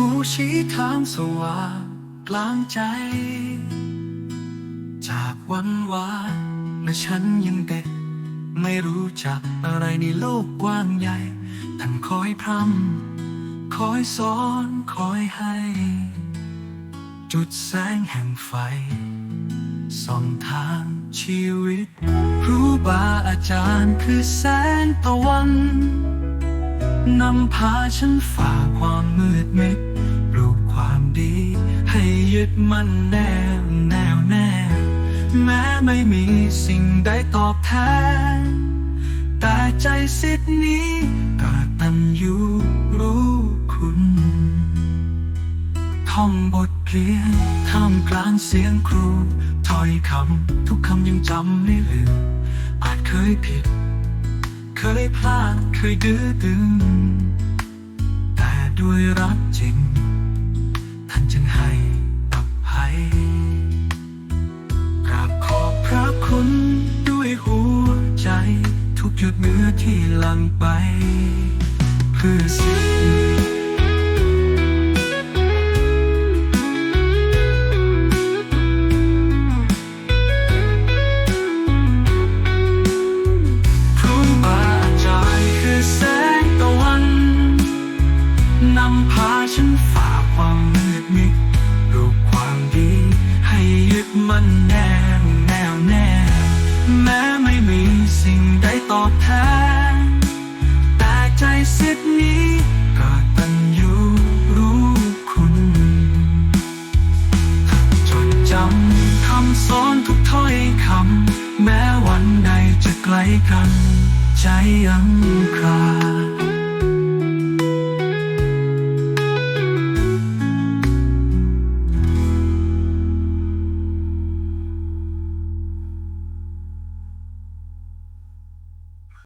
ผู้ชี้ทางสว่างกลางใจ จากวันวานเมื่อฉันยังเด็ก ไม่รู้จักอะไรในโลกกว้างใหญ่ ท่านคอยพร่ำคอยสอนคอยให้ จุดแสงแห่งไฟส่องทางชีวิตครูบาอาจารย์คือแสงตะวัน นำพาฉันฝ่าความมืดมิด ปลูกความดี ให้ยึดมั่นแน่วแน่วแน่ แม้ไม่มีสิ่งใดตอบแทน แต่ใจสิทธินี้ก็ตันยูรู้คุณท่องบทเรียนท่ามกลางเสียงครูถ้อยคำทุกคำยังจำไม่ลืมอาจเคยผิด เคยพลาดเคยดื้อดึง แต่ด้วยรักจริง ท่านจึงให้อภัยกราบขอบพระคุณด้วยหัวใจ ทุกหยดเนื้อที่ลังไป เพื่อสิ่งำพาฉันฝ่าความมืดมิดรูปความดี ให้ยึดมั่นแน่วแน่วแน่ แม้ไม่มีสิ่งใดตอบแทน แต่ใจสิทธินี้ก็ตันยูรู้คุณจดจำคำสอนทุกถ้อยคำ แม้วันใดจะไกลกัน ใจยังครา